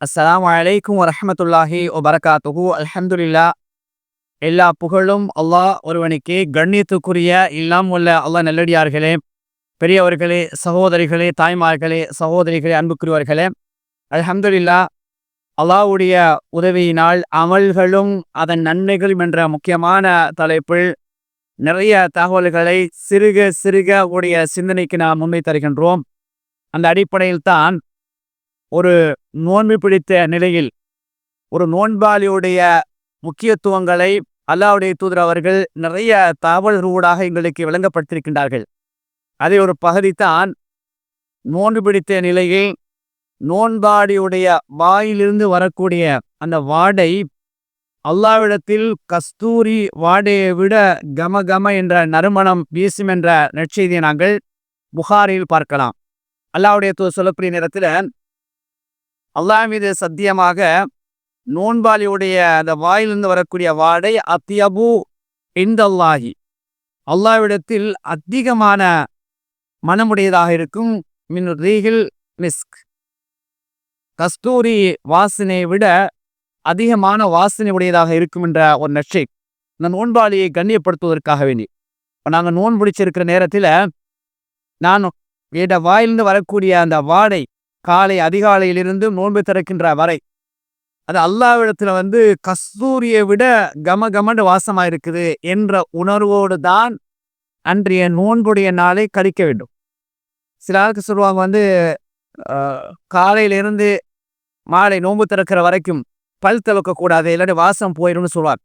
அஸ்ஸலாம் வலைக்கும் வரமத்துல்லாஹி வபரகாத்துஹு அலமதுல்லா எல்லா புகழும் அல்லாஹ் ஒருவனுக்கு கண்ணியத்துக்குரிய எல்லாம் உள்ள அல்லாஹ் நல்லடியார்களே பெரியவர்களே சகோதரிகளே தாய்மார்களே சகோதரிகளே அன்புக்குரியவர்களே. அலமதுல்லா அல்லாஹ்வுடைய உதவியினால் அமல்களும் அதன் நன்மைகளும் என்ற முக்கியமான தலைப்பில் நிறைய தகவல்களை சிறுக சிறுக உடைய சிந்தனைக்கு நாம் முன்வை தருகின்றோம். அந்த அடிப்படையில் தான் ஒரு நோன்பு பிடித்த நிலையில் ஒரு நோன்பாளியுடைய முக்கியத்துவங்களை அல்லாவுடைய தூதர் அவர்கள் நிறைய தகவல்களூடாக எங்களுக்கு விளங்கப்படுத்தியிருக்கின்றார்கள் அதை ஒரு பகுதி தான் நோன்பு பிடித்த நிலையில் நோன்பாடியுடைய வாயிலிருந்து வரக்கூடிய அந்த வாடை அல்லாவிடத்தில் கஸ்தூரி வாடையை விட கம கம என்ற நறுமணம் வீசும் என்ற நற்செய்தியை நாங்கள் புகாரில் பார்க்கலாம். அல்லாவுடைய தூ சொல்லக்கூடிய நேரத்தில் அல்லாஹ் மீது சத்தியமாக நோன்பாளியுடைய அந்த வாயிலிருந்து வரக்கூடிய வாடை அத்தியபு இந்தல்லாஹி அல்லாவிடத்தில் அதிகமான மனமுடையதாக இருக்கும். மின் ரீகில் மிஸ்க். கஸ்தூரி வாசனை விட அதிகமான வாசனை உடையதாக இருக்கும் என்ற ஒரு நட்சை இந்த நோன்பாளியை கண்ணியப்படுத்துவதற்காக வேண்டி. இப்போ நாங்கள் நோன் பிடிச்சிருக்கிற நேரத்தில் நான் என் வாயிலிருந்து வரக்கூடிய அந்த வாடை காலை அதிகாலையிலிருந்து நோன்பு திறக்கின்ற வரை. அது அல்லாவிடத்தில் வந்து கஸ்தூரியை விட கம கமண்டு வாசமாக இருக்குது என்ற உணர்வோடு தான் அன்றைய நோன்புடைய நாளை கழிக்க வேண்டும். சில ஆளுக்கு சொல்லுவாங்க வந்து காலையிலிருந்து மாலை நோன்பு திறக்கிற வரைக்கும் பல் திறக்க இல்லாட்டி வாசம் போயிடும்னு சொல்லுவார்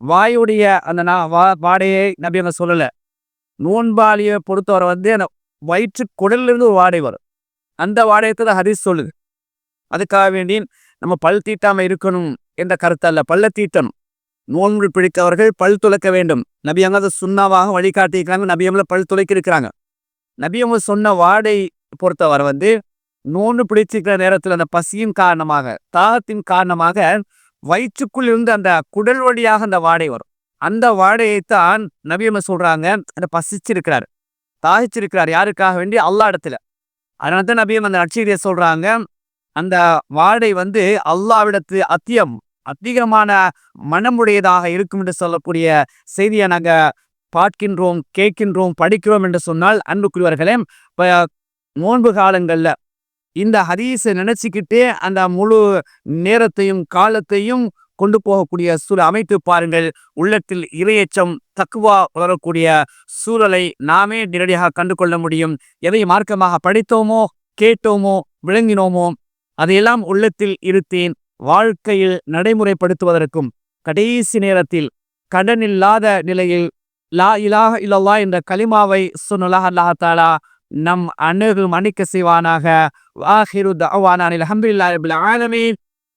வாயுடைய அந்த நா வா வாடையை நபி அவங்க சொல்லலை. நோன்பாளியை பொறுத்தவரை வந்து அந்த வயிற்று குடலிலிருந்து ஒரு வாடை வரும். அந்த வாடகத்தை தான் ஹதீஸ் சொல்லுது. அதுக்காக வேண்டி நம்ம பல் தீட்டாமல் இருக்கணும் என்ற கருத்தல்ல. பல்ல தீட்டணும். நோன்பு பிடித்தவர்கள் பல் துளைக்க வேண்டும். நபியங்க அதை சுண்ணாவாக வழிகாட்டியிருக்கிறாங்க. நபியம்ல பல் துளைக்க இருக்கிறாங்க நபியவங்க சொன்ன வாடை பொறுத்தவரை வந்து நோன்பு பிடிச்சிருக்கிற நேரத்தில் அந்த பசியின் காரணமாக தாகத்தின் காரணமாக வயிற்றுக்குள் இருந்து அந்த குடல் வழியாக அந்த வாடை வரும். அந்த வாடையைத்தான் நபியம்ம சொல்கிறாங்க அந்த பசிச்சிருக்கிறார். தாகிச்சிருக்கிறார். யாருக்காக வேண்டி? அல்லா இடத்துல அதனால தான் நபியம் அந்த நட்சத்திரியை சொல்றாங்க. அந்த வாடை வந்து அல்லாவிடத்து அத்தியம் அதிகமான மனமுடையதாக இருக்கும் என்று சொல்லக்கூடிய செய்தியை நாங்கள் பார்க்கின்றோம் கேட்கின்றோம் படிக்கிறோம் என்று சொன்னால் அன்புக்குரியவர்களே நோன்பு காலங்களில் இந்த ஹதீஸை நினச்சிக்கிட்டே அந்த முழு நேரத்தையும் காலத்தையும் கொண்டு போகக்கூடிய சூழல் அமைத்து பாருங்கள். உள்ளத்தில் இரையச்சம் தக்குவா வளரக்கூடிய சூழலை நாமே நேரடியாக கண்டு கொள்ள முடியும். எதை மார்க்கமாக படித்தோமோ கேட்டோமோ விளங்கினோமோ அதையெல்லாம் உள்ளத்தில் இருத்தேன். வாழ்க்கையில் நடைமுறைப்படுத்துவதற்கும் கடைசி நேரத்தில் கடனில்லாத நிலையில் லா இலாக இல்லல்லா என்ற கலிமாவை சொன்னலாக அல்லாஹாலா நம் அணுகு மணிக்க செய்வானாக. வாஹிரு தவானானில் அஹமதுல்லாஹில் ஆலமீன்.